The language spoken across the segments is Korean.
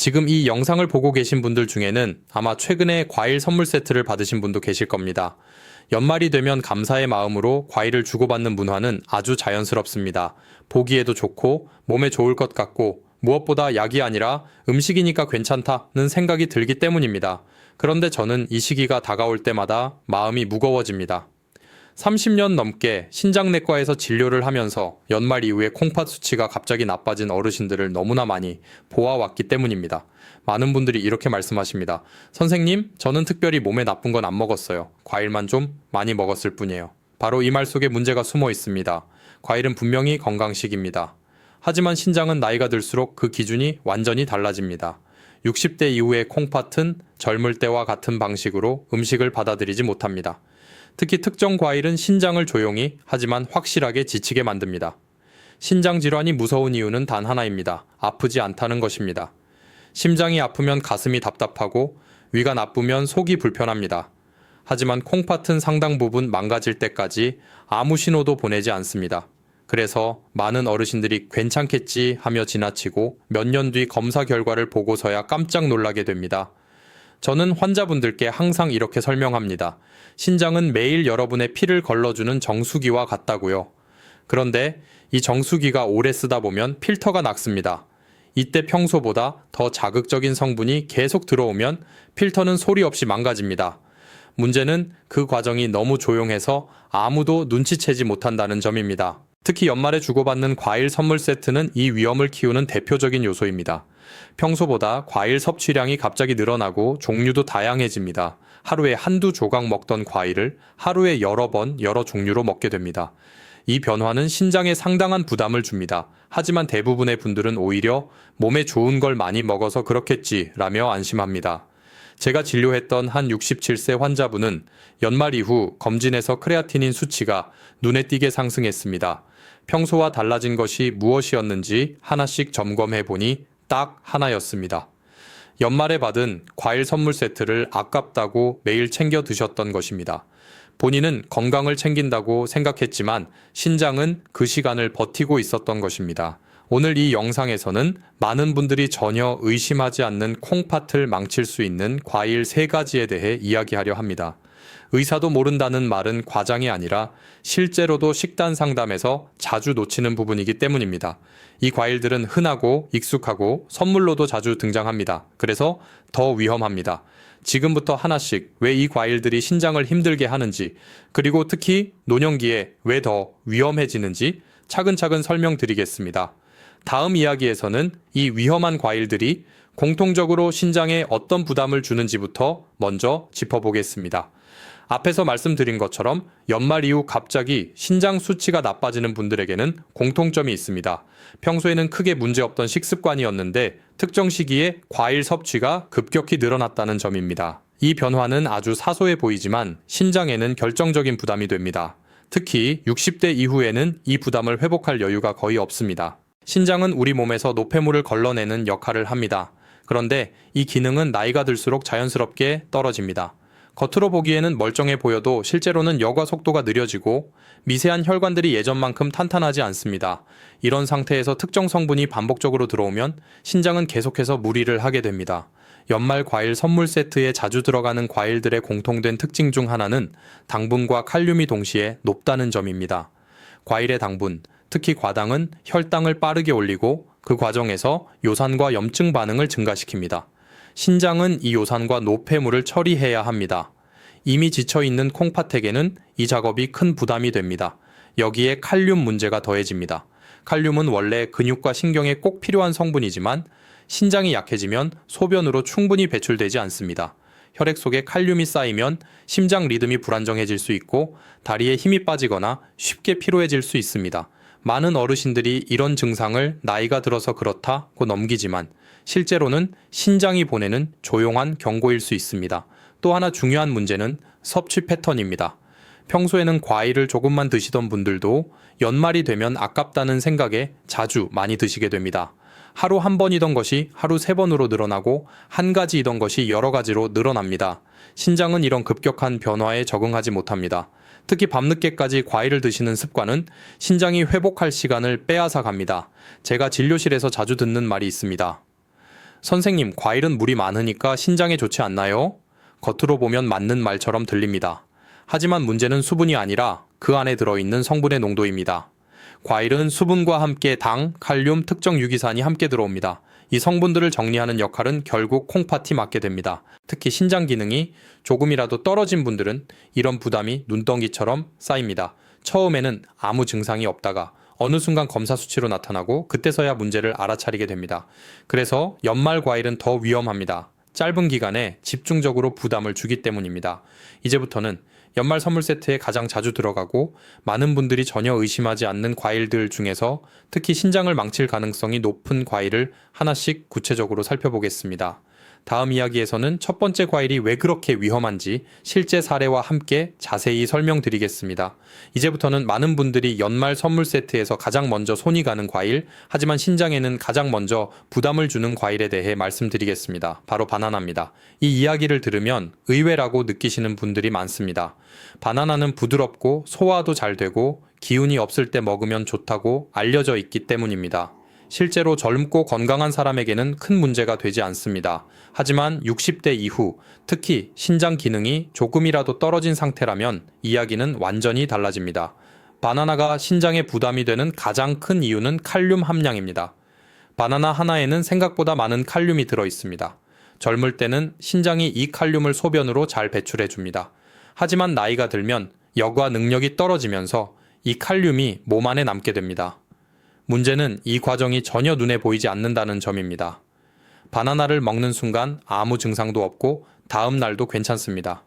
지금 이 영상을 보고 계신 분들 중에는 아마 최근에 과일 선물 세트를 받으신 분도 계실 겁니다. 연말이 되면 감사의 마음으로 과일을 주고받는 문화는 아주 자연스럽습니다. 보기에도 좋고 몸에 좋을 것 같고 무엇보다 약이 아니라 음식이니까 괜찮다는 생각이 들기 때문입니다. 그런데 저는 이 시기가 다가올 때마다 마음이 무거워집니다. 30년 넘게 신장내과에서 진료를 하면서 연말 이후에 콩팥 수치가 갑자기 나빠진 어르신들을 너무나 많이 보아왔기 때문입니다. 많은 분들이 이렇게 말씀하십니다. 선생님, 저는 특별히 몸에 나쁜 건 안 먹었어요. 과일만 좀 많이 먹었을 뿐이에요. 바로 이 말 속에 문제가 숨어 있습니다. 과일은 분명히 건강식입니다. 하지만 신장은 나이가 들수록 그 기준이 완전히 달라집니다. 60대 이후의 콩팥은 젊을 때와 같은 방식으로 음식을 받아들이지 못합니다. 특히 특정 과일은 신장을 조용히 하지만 확실하게 지치게 만듭니다. 신장 질환이 무서운 이유는 단 하나입니다. 아프지 않다는 것입니다. 심장이 아프면 가슴이 답답하고 위가 나쁘면 속이 불편합니다. 하지만 콩팥은 상당 부분 망가질 때까지 아무 신호도 보내지 않습니다. 그래서 많은 어르신들이 괜찮겠지 하며 지나치고 몇 년 뒤 검사 결과를 보고서야 깜짝 놀라게 됩니다. 저는 환자분들께 항상 이렇게 설명합니다. 신장은 매일 여러분의 피를 걸러주는 정수기와 같다고요. 그런데 이 정수기가 오래 쓰다 보면 필터가 낙습니다. 이때 평소보다 더 자극적인 성분이 계속 들어오면 필터는 소리 없이 망가집니다. 문제는 그 과정이 너무 조용해서 아무도 눈치채지 못한다는 점입니다. 특히 연말에 주고받는 과일 선물 세트는 이 위험을 키우는 대표적인 요소입니다. 평소보다 과일 섭취량이 갑자기 늘어나고 종류도 다양해집니다. 하루에 한두 조각 먹던 과일을 하루에 여러 번 여러 종류로 먹게 됩니다. 이 변화는 신장에 상당한 부담을 줍니다. 하지만 대부분의 분들은 오히려 몸에 좋은 걸 많이 먹어서 그렇겠지 라며 안심합니다. 제가 진료했던 한 67세 환자분은 연말 이후 검진에서 크레아티닌 수치가 눈에 띄게 상승했습니다. 평소와 달라진 것이 무엇이었는지 하나씩 점검해 보니 딱 하나였습니다. 연말에 받은 과일 선물 세트를 아깝다고 매일 챙겨 드셨던 것입니다. 본인은 건강을 챙긴다고 생각했지만 신장은 그 시간을 버티고 있었던 것입니다. 오늘 이 영상에서는 많은 분들이 전혀 의심하지 않는 콩팥을 망칠 수 있는 과일 세 가지에 대해 이야기하려 합니다. 의사도 모른다는 말은 과장이 아니라 실제로도 식단 상담에서 자주 놓치는 부분이기 때문입니다. 이 과일들은 흔하고 익숙하고 선물로도 자주 등장합니다. 그래서 더 위험합니다. 지금부터 하나씩 왜 이 과일들이 신장을 힘들게 하는지, 그리고 특히 노년기에 왜 더 위험해지는지 차근차근 설명드리겠습니다. 다음 이야기에서는 이 위험한 과일들이 공통적으로 신장에 어떤 부담을 주는지부터 먼저 짚어보겠습니다. 앞에서 말씀드린 것처럼 연말 이후 갑자기 신장 수치가 나빠지는 분들에게는 공통점이 있습니다. 평소에는 크게 문제없던 식습관이었는데 특정 시기에 과일 섭취가 급격히 늘어났다는 점입니다. 이 변화는 아주 사소해 보이지만 신장에는 결정적인 부담이 됩니다. 특히 60대 이후에는 이 부담을 회복할 여유가 거의 없습니다. 신장은 우리 몸에서 노폐물을 걸러내는 역할을 합니다. 그런데 이 기능은 나이가 들수록 자연스럽게 떨어집니다. 겉으로 보기에는 멀쩡해 보여도 실제로는 여과 속도가 느려지고 미세한 혈관들이 예전만큼 탄탄하지 않습니다. 이런 상태에서 특정 성분이 반복적으로 들어오면 신장은 계속해서 무리를 하게 됩니다. 연말 과일 선물 세트에 자주 들어가는 과일들의 공통된 특징 중 하나는 당분과 칼륨이 동시에 높다는 점입니다. 과일의 당분, 특히 과당은 혈당을 빠르게 올리고 그 과정에서 요산과 염증 반응을 증가시킵니다. 신장은 이 요산과 노폐물을 처리해야 합니다. 이미 지쳐 있는 콩팥에게는 이 작업이 큰 부담이 됩니다. 여기에 칼륨 문제가 더해집니다. 칼륨은 원래 근육과 신경에 꼭 필요한 성분이지만 신장이 약해지면 소변으로 충분히 배출되지 않습니다. 혈액 속에 칼륨이 쌓이면 심장 리듬이 불안정해질 수 있고 다리에 힘이 빠지거나 쉽게 피로해질 수 있습니다. 많은 어르신들이 이런 증상을 나이가 들어서 그렇다고 넘기지만 실제로는 신장이 보내는 조용한 경고일 수 있습니다. 또 하나 중요한 문제는 섭취 패턴입니다. 평소에는 과일을 조금만 드시던 분들도 연말이 되면 아깝다는 생각에 자주 많이 드시게 됩니다. 하루 한 번이던 것이 하루 세 번으로 늘어나고 한 가지이던 것이 여러 가지로 늘어납니다. 신장은 이런 급격한 변화에 적응하지 못합니다. 특히 밤늦게까지 과일을 드시는 습관은 신장이 회복할 시간을 빼앗아 갑니다. 제가 진료실에서 자주 듣는 말이 있습니다. 선생님, 과일은 물이 많으니까 신장에 좋지 않나요? 겉으로 보면 맞는 말처럼 들립니다. 하지만 문제는 수분이 아니라 그 안에 들어있는 성분의 농도입니다. 과일은 수분과 함께 당, 칼륨, 특정 유기산이 함께 들어옵니다. 이 성분들을 정리하는 역할은 결국 콩팥이 맡게 됩니다. 특히 신장 기능이 조금이라도 떨어진 분들은 이런 부담이 눈덩이처럼 쌓입니다. 처음에는 아무 증상이 없다가 어느 순간 검사 수치로 나타나고 그때서야 문제를 알아차리게 됩니다. 그래서 연말 과일은 더 위험합니다. 짧은 기간에 집중적으로 부담을 주기 때문입니다. 이제부터는 연말 선물 세트에 가장 자주 들어가고 많은 분들이 전혀 의심하지 않는 과일들 중에서 특히 신장을 망칠 가능성이 높은 과일을 하나씩 구체적으로 살펴보겠습니다. 다음 이야기에서는 첫 번째 과일이 왜 그렇게 위험한지 실제 사례와 함께 자세히 설명드리겠습니다. 이제부터는 많은 분들이 연말 선물 세트에서 가장 먼저 손이 가는 과일, 하지만 신장에는 가장 먼저 부담을 주는 과일에 대해 말씀드리겠습니다. 바로 바나나입니다. 이 이야기를 들으면 의외라고 느끼시는 분들이 많습니다. 바나나는 부드럽고 소화도 잘 되고 기운이 없을 때 먹으면 좋다고 알려져 있기 때문입니다. 실제로 젊고 건강한 사람에게는 큰 문제가 되지 않습니다. 하지만 60대 이후, 특히 신장 기능이 조금이라도 떨어진 상태라면 이야기는 완전히 달라집니다. 바나나가 신장에 부담이 되는 가장 큰 이유는 칼륨 함량입니다. 바나나 하나에는 생각보다 많은 칼륨이 들어 있습니다. 젊을 때는 신장이 이 칼륨을 소변으로 잘 배출해 줍니다. 하지만 나이가 들면 여과 능력이 떨어지면서 이 칼륨이 몸 안에 남게 됩니다. 문제는 이 과정이 전혀 눈에 보이지 않는다는 점입니다. 바나나를 먹는 순간 아무 증상도 없고 다음 날도 괜찮습니다.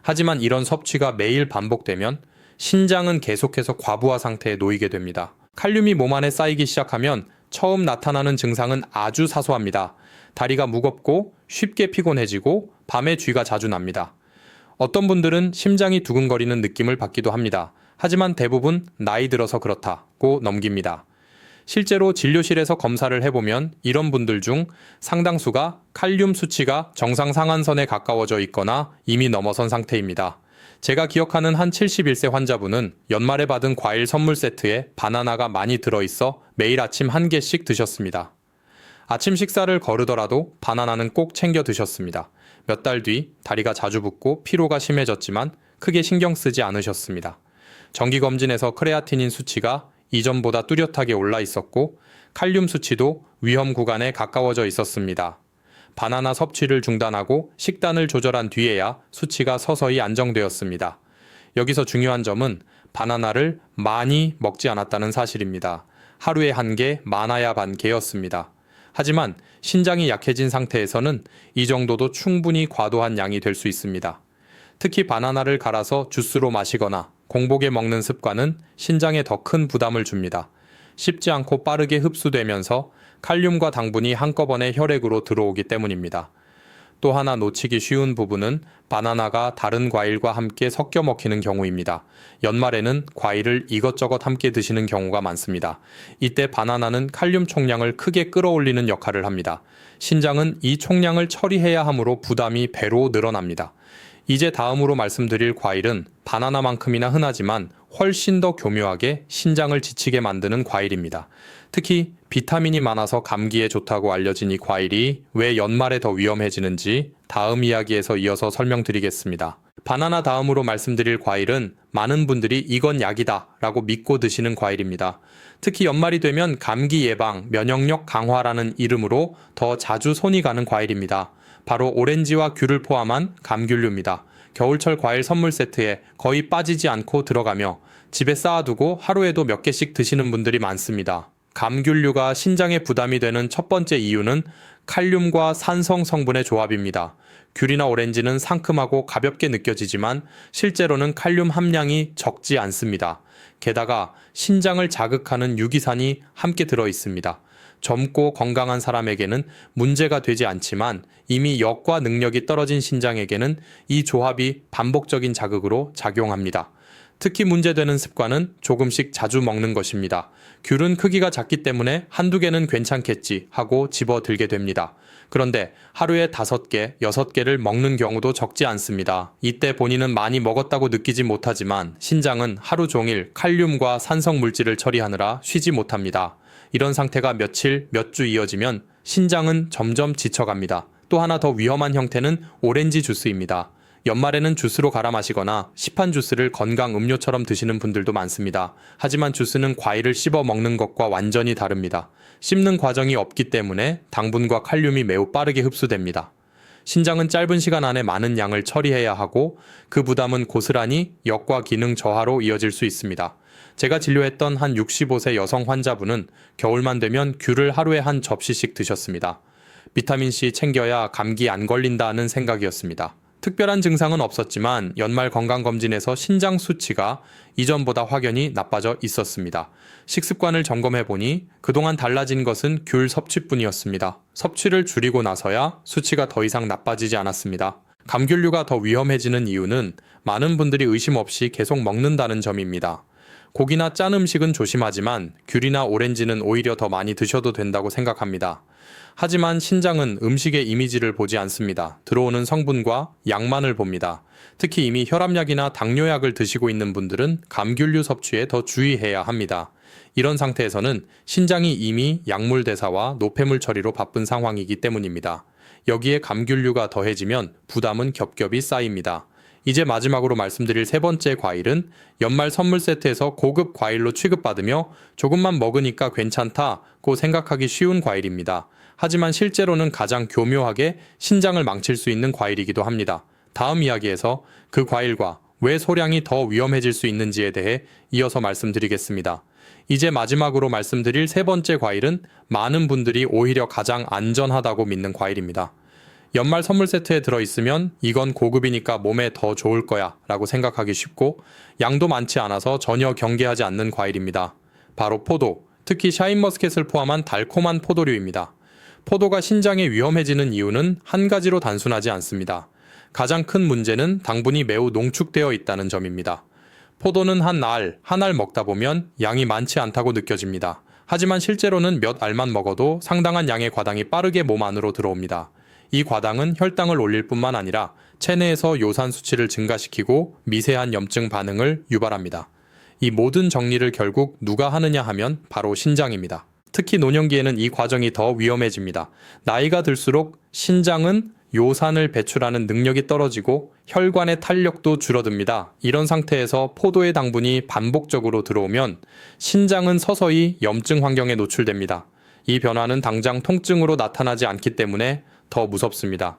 하지만 이런 섭취가 매일 반복되면 신장은 계속해서 과부하 상태에 놓이게 됩니다. 칼륨이 몸 안에 쌓이기 시작하면 처음 나타나는 증상은 아주 사소합니다. 다리가 무겁고 쉽게 피곤해지고 밤에 쥐가 자주 납니다. 어떤 분들은 심장이 두근거리는 느낌을 받기도 합니다. 하지만 대부분 나이 들어서 그렇다고 넘깁니다. 실제로 진료실에서 검사를 해보면 이런 분들 중 상당수가 칼륨 수치가 정상 상한선에 가까워져 있거나 이미 넘어선 상태입니다. 제가 기억하는 한 71세 환자분은 연말에 받은 과일 선물 세트에 바나나가 많이 들어있어 매일 아침 한 개씩 드셨습니다. 아침 식사를 거르더라도 바나나는 꼭 챙겨 드셨습니다. 몇 달 뒤 다리가 자주 붓고 피로가 심해졌지만 크게 신경 쓰지 않으셨습니다. 정기검진에서 크레아티닌 수치가 이전보다 뚜렷하게 올라 있었고 칼륨 수치도 위험 구간에 가까워져 있었습니다. 바나나 섭취를 중단하고 식단을 조절한 뒤에야 수치가 서서히 안정되었습니다. 여기서 중요한 점은 바나나를 많이 먹지 않았다는 사실입니다. 하루에 한 개, 많아야 반 개였습니다. 하지만 신장이 약해진 상태에서는 이 정도도 충분히 과도한 양이 될 수 있습니다. 특히 바나나를 갈아서 주스로 마시거나 공복에 먹는 습관은 신장에 더 큰 부담을 줍니다. 쉽지 않고 빠르게 흡수되면서 칼륨과 당분이 한꺼번에 혈액으로 들어오기 때문입니다. 또 하나 놓치기 쉬운 부분은 바나나가 다른 과일과 함께 섞여 먹히는 경우입니다. 연말에는 과일을 이것저것 함께 드시는 경우가 많습니다. 이때 바나나는 칼륨 총량을 크게 끌어올리는 역할을 합니다. 신장은 이 총량을 처리해야 하므로 부담이 배로 늘어납니다. 이제 다음으로 말씀드릴 과일은 바나나만큼이나 흔하지만 훨씬 더 교묘하게 신장을 지치게 만드는 과일입니다. 특히 비타민이 많아서 감기에 좋다고 알려진 이 과일이 왜 연말에 더 위험해지는지 다음 이야기에서 이어서 설명드리겠습니다. 바나나 다음으로 말씀드릴 과일은 많은 분들이 이건 약이다 라고 믿고 드시는 과일입니다. 특히 연말이 되면 감기 예방, 면역력 강화라는 이름으로 더 자주 손이 가는 과일입니다. 바로 오렌지와 귤을 포함한 감귤류입니다. 겨울철 과일 선물 세트에 거의 빠지지 않고 들어가며 집에 쌓아두고 하루에도 몇 개씩 드시는 분들이 많습니다. 감귤류가 신장에 부담이 되는 첫 번째 이유는 칼륨과 산성 성분의 조합입니다. 귤이나 오렌지는 상큼하고 가볍게 느껴지지만 실제로는 칼륨 함량이 적지 않습니다. 게다가 신장을 자극하는 유기산이 함께 들어 있습니다. 젊고 건강한 사람에게는 문제가 되지 않지만 이미 역과 능력이 떨어진 신장에게는 이 조합이 반복적인 자극으로 작용합니다. 특히 문제되는 습관은 조금씩 자주 먹는 것입니다. 귤은 크기가 작기 때문에 한두 개는 괜찮겠지 하고 집어 들게 됩니다. 그런데 하루에 다섯 개, 여섯 개를 먹는 경우도 적지 않습니다. 이때 본인은 많이 먹었다고 느끼지 못하지만 신장은 하루 종일 칼륨과 산성 물질을 처리하느라 쉬지 못합니다. 이런 상태가 며칠, 몇 주 이어지면 신장은 점점 지쳐갑니다. 또 하나 더 위험한 형태는 오렌지 주스입니다. 연말에는 주스로 갈아 마시거나 시판 주스를 건강 음료처럼 드시는 분들도 많습니다. 하지만 주스는 과일을 씹어 먹는 것과 완전히 다릅니다. 씹는 과정이 없기 때문에 당분과 칼륨이 매우 빠르게 흡수됩니다. 신장은 짧은 시간 안에 많은 양을 처리해야 하고 그 부담은 고스란히 역과 기능 저하로 이어질 수 있습니다. 제가 진료했던 한 65세 여성 환자분은 겨울만 되면 귤을 하루에 한 접시씩 드셨습니다. 비타민C 챙겨야 감기 안 걸린다는 생각이었습니다. 특별한 증상은 없었지만 연말 건강검진에서 신장 수치가 이전보다 확연히 나빠져 있었습니다. 식습관을 점검해 보니 그동안 달라진 것은 귤 섭취뿐이었습니다. 섭취를 줄이고 나서야 수치가 더 이상 나빠지지 않았습니다. 감귤류가 더 위험해지는 이유는 많은 분들이 의심 없이 계속 먹는다는 점입니다. 고기나 짠 음식은 조심하지만 귤이나 오렌지는 오히려 더 많이 드셔도 된다고 생각합니다. 하지만 신장은 음식의 이미지를 보지 않습니다. 들어오는 성분과 양만을 봅니다. 특히 이미 혈압약이나 당뇨약을 드시고 있는 분들은 감귤류 섭취에 더 주의해야 합니다. 이런 상태에서는 신장이 이미 약물 대사와 노폐물 처리로 바쁜 상황이기 때문입니다. 여기에 감귤류가 더해지면 부담은 겹겹이 쌓입니다. 이제 마지막으로 말씀드릴 세 번째 과일은 연말 선물 세트에서 고급 과일로 취급받으며 조금만 먹으니까 괜찮다고 생각하기 쉬운 과일입니다. 하지만 실제로는 가장 교묘하게 신장을 망칠 수 있는 과일이기도 합니다. 다음 이야기에서 그 과일과 왜 소량이 더 위험해질 수 있는지에 대해 이어서 말씀드리겠습니다. 이제 마지막으로 말씀드릴 세 번째 과일은 많은 분들이 오히려 가장 안전하다고 믿는 과일입니다. 연말 선물 세트에 들어있으면 이건 고급이니까 몸에 더 좋을 거야 라고 생각하기 쉽고 양도 많지 않아서 전혀 경계하지 않는 과일입니다. 바로 포도, 특히 샤인머스켓을 포함한 달콤한 포도류입니다. 포도가 신장에 위험해지는 이유는 한 가지로 단순하지 않습니다. 가장 큰 문제는 당분이 매우 농축되어 있다는 점입니다. 포도는 한 알, 한 알 먹다 보면 양이 많지 않다고 느껴집니다. 하지만 실제로는 몇 알만 먹어도 상당한 양의 과당이 빠르게 몸 안으로 들어옵니다. 이 과당은 혈당을 올릴 뿐만 아니라 체내에서 요산 수치를 증가시키고 미세한 염증 반응을 유발합니다. 이 모든 정리를 결국 누가 하느냐 하면 바로 신장입니다. 특히 노년기에는 이 과정이 더 위험해집니다. 나이가 들수록 신장은 요산을 배출하는 능력이 떨어지고 혈관의 탄력도 줄어듭니다. 이런 상태에서 포도의 당분이 반복적으로 들어오면 신장은 서서히 염증 환경에 노출됩니다. 이 변화는 당장 통증으로 나타나지 않기 때문에 더 무섭습니다.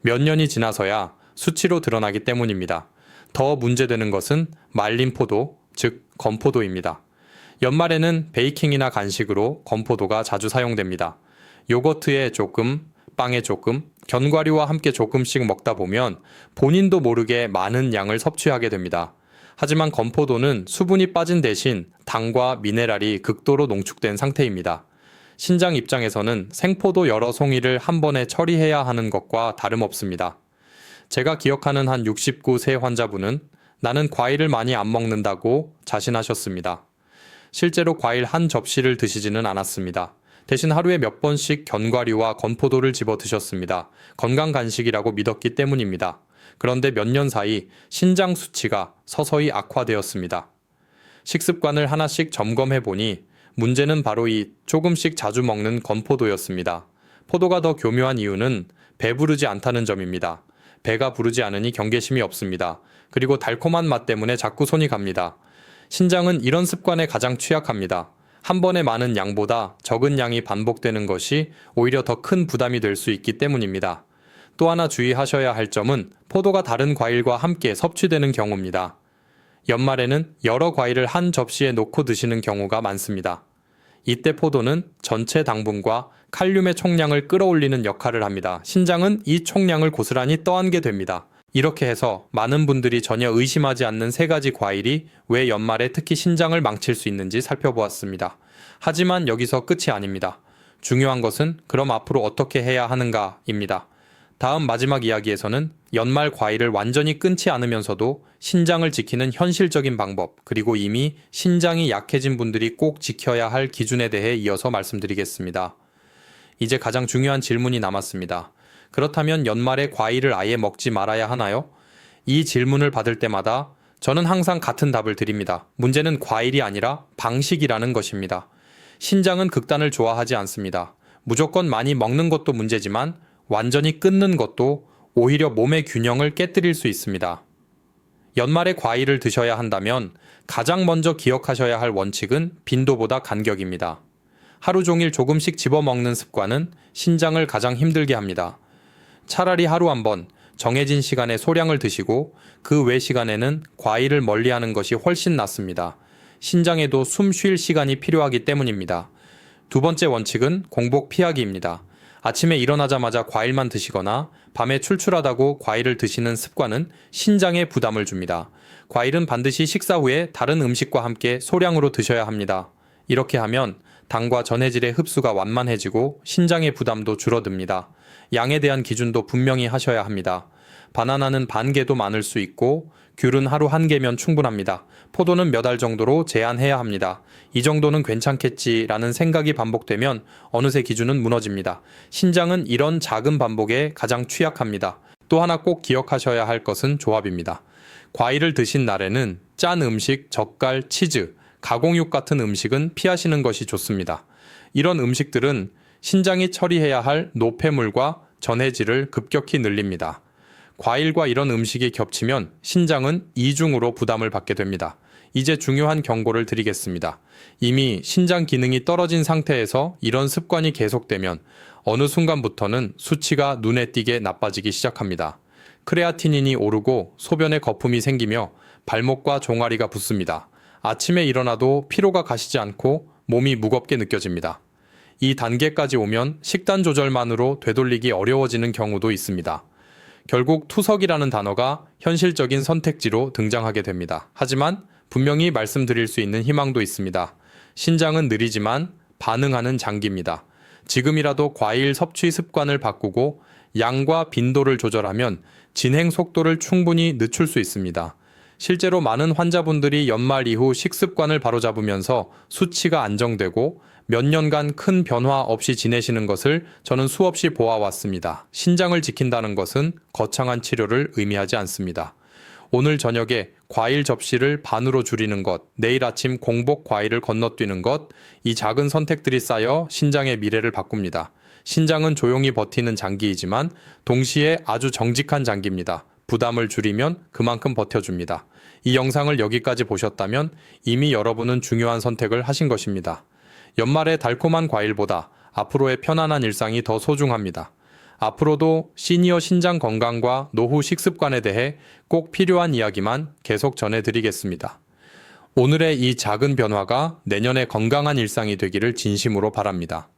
몇 년이 지나서야 수치로 드러나기 때문입니다. 더 문제되는 것은 말린 포도, 즉 건포도입니다. 연말에는 베이킹이나 간식으로 건포도가 자주 사용됩니다. 요거트에 조금, 빵에 조금, 견과류와 함께 조금씩 먹다 보면 본인도 모르게 많은 양을 섭취하게 됩니다. 하지만 건포도는 수분이 빠진 대신 당과 미네랄이 극도로 농축된 상태입니다. 신장 입장에서는 생포도 여러 송이를 한 번에 처리해야 하는 것과 다름없습니다. 제가 기억하는 한 69세 환자분은 나는 과일을 많이 안 먹는다고 자신하셨습니다. 실제로 과일 한 접시를 드시지는 않았습니다. 대신 하루에 몇 번씩 견과류와 건포도를 집어 드셨습니다. 건강 간식이라고 믿었기 때문입니다. 그런데 몇 년 사이 신장 수치가 서서히 악화되었습니다. 식습관을 하나씩 점검해 보니 문제는 바로 이 조금씩 자주 먹는 건포도였습니다. 포도가 더 교묘한 이유는 배부르지 않다는 점입니다. 배가 부르지 않으니 경계심이 없습니다. 그리고 달콤한 맛 때문에 자꾸 손이 갑니다. 신장은 이런 습관에 가장 취약합니다. 한 번에 많은 양보다 적은 양이 반복되는 것이 오히려 더 큰 부담이 될 수 있기 때문입니다. 또 하나 주의하셔야 할 점은 포도가 다른 과일과 함께 섭취되는 경우입니다. 연말에는 여러 과일을 한 접시에 놓고 드시는 경우가 많습니다. 이때 포도는 전체 당분과 칼륨의 총량을 끌어올리는 역할을 합니다. 신장은 이 총량을 고스란히 떠안게 됩니다. 이렇게 해서 많은 분들이 전혀 의심하지 않는 세 가지 과일이 왜 연말에 특히 신장을 망칠 수 있는지 살펴보았습니다. 하지만 여기서 끝이 아닙니다. 중요한 것은 그럼 앞으로 어떻게 해야 하는가입니다. 다음 마지막 이야기에서는 연말 과일을 완전히 끊지 않으면서도 신장을 지키는 현실적인 방법, 그리고 이미 신장이 약해진 분들이 꼭 지켜야 할 기준에 대해 이어서 말씀드리겠습니다. 이제 가장 중요한 질문이 남았습니다. 그렇다면 연말에 과일을 아예 먹지 말아야 하나요? 이 질문을 받을 때마다 저는 항상 같은 답을 드립니다. 문제는 과일이 아니라 방식이라는 것입니다. 신장은 극단을 좋아하지 않습니다. 무조건 많이 먹는 것도 문제지만 완전히 끊는 것도 오히려 몸의 균형을 깨뜨릴 수 있습니다. 연말에 과일을 드셔야 한다면 가장 먼저 기억하셔야 할 원칙은 빈도보다 간격입니다. 하루 종일 조금씩 집어 먹는 습관은 신장을 가장 힘들게 합니다. 차라리 하루 한 번 정해진 시간에 소량을 드시고 그 외 시간에는 과일을 멀리하는 것이 훨씬 낫습니다. 신장에도 숨 쉴 시간이 필요하기 때문입니다. 두 번째 원칙은 공복 피하기입니다. 아침에 일어나자마자 과일만 드시거나 밤에 출출하다고 과일을 드시는 습관은 신장에 부담을 줍니다. 과일은 반드시 식사 후에 다른 음식과 함께 소량으로 드셔야 합니다. 이렇게 하면 당과 전해질의 흡수가 완만해지고 신장의 부담도 줄어듭니다. 양에 대한 기준도 분명히 하셔야 합니다. 바나나는 반 개도 많을 수 있고 귤은 하루 한 개면 충분합니다. 포도는 몇 알 정도로 제한해야 합니다. 이 정도는 괜찮겠지라는 생각이 반복되면 어느새 기준은 무너집니다. 신장은 이런 작은 반복에 가장 취약합니다. 또 하나 꼭 기억하셔야 할 것은 조합입니다. 과일을 드신 날에는 짠 음식, 젓갈, 치즈, 가공육 같은 음식은 피하시는 것이 좋습니다. 이런 음식들은 신장이 처리해야 할 노폐물과 전해질을 급격히 늘립니다. 과일과 이런 음식이 겹치면 신장은 이중으로 부담을 받게 됩니다. 이제 중요한 경고를 드리겠습니다. 이미 신장 기능이 떨어진 상태에서 이런 습관이 계속되면 어느 순간부터는 수치가 눈에 띄게 나빠지기 시작합니다. 크레아티닌이 오르고 소변에 거품이 생기며 발목과 종아리가 붓습니다. 아침에 일어나도 피로가 가시지 않고 몸이 무겁게 느껴집니다. 이 단계까지 오면 식단 조절만으로 되돌리기 어려워지는 경우도 있습니다. 결국 투석이라는 단어가 현실적인 선택지로 등장하게 됩니다. 하지만 분명히 말씀드릴 수 있는 희망도 있습니다. 신장은 느리지만 반응하는 장기입니다. 지금이라도 과일 섭취 습관을 바꾸고 양과 빈도를 조절하면 진행 속도를 충분히 늦출 수 있습니다. 실제로 많은 환자분들이 연말 이후 식습관을 바로잡으면서 수치가 안정되고 몇 년간 큰 변화 없이 지내시는 것을 저는 수없이 보아왔습니다. 신장을 지킨다는 것은 거창한 치료를 의미하지 않습니다. 오늘 저녁에 과일 접시를 반으로 줄이는 것, 내일 아침 공복 과일을 건너뛰는 것, 이 작은 선택들이 쌓여 신장의 미래를 바꿉니다. 신장은 조용히 버티는 장기이지만 동시에 아주 정직한 장기입니다. 부담을 줄이면 그만큼 버텨줍니다. 이 영상을 여기까지 보셨다면 이미 여러분은 중요한 선택을 하신 것입니다. 연말의 달콤한 과일보다 앞으로의 편안한 일상이 더 소중합니다. 앞으로도 시니어 신장 건강과 노후 식습관에 대해 꼭 필요한 이야기만 계속 전해드리겠습니다. 오늘의 이 작은 변화가 내년의 건강한 일상이 되기를 진심으로 바랍니다.